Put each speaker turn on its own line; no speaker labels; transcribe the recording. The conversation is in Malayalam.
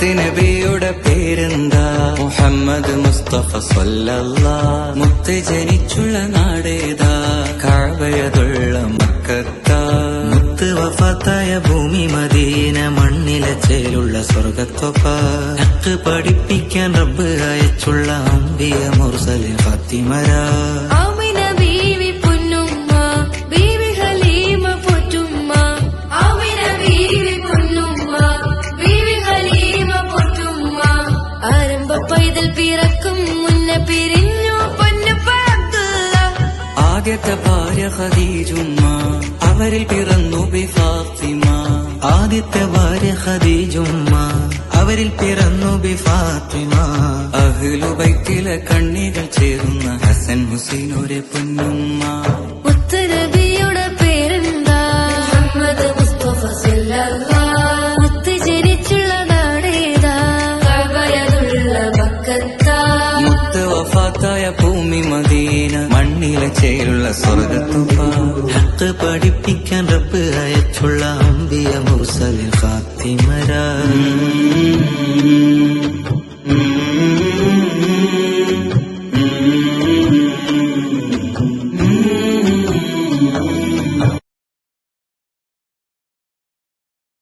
മുത്തുനബിയുടെ പേരെന്താ? മുഹമ്മദ് മുസ്തഫ സല്ലല്ലാ മുത്ത് ജനിച്ചുള്ള നാടേതാ. കാവയതുള്ള മക്കത്ത.
മുത്ത് വഫാത്തായ ഭൂമി മദീന മണ്ണിലെ ചേലുള്ള സ്വർഗത്വപ്പ ഹക്ക് പഠിപ്പിക്കാൻ റബ്ബ് അയച്ചുള്ള അമ്പിയ മുർസലിൻ ഫത്തിമരാ.
പിറക്കും മുന്ന പിരിഞ്ഞു പൊന്നപ്പ
ആദ്യത്തെ ഭാര്യ ഖദീജുമ്മ അവരിൽ പിറന്നു ബി ഫാത്തിമ.
ആദ്യത്തെ ഭാര്യ ഖദീജുമ്മ അവരിൽ പിറന്നു ബി ഫാത്തിമ.
അഹ്ലുബൈത്തിലെ കണ്ണികൾ ചേരുന്ന ഹസൻ ഹുസൈൻ ഒരു പൊന്നുമ്മ.
മുത്ത്
വഫാത്തായ ഭൂമി മദീന മണ്ണിലെ ചേരുള്ള സ്വർഗത്തുപ്പ
ഹക്ക് പഠിപ്പിക്കാൻ റബ്ബ് അയച്ചുള്ള അമ്പിയ മുസലിൽ ഫാത്തിമരാ.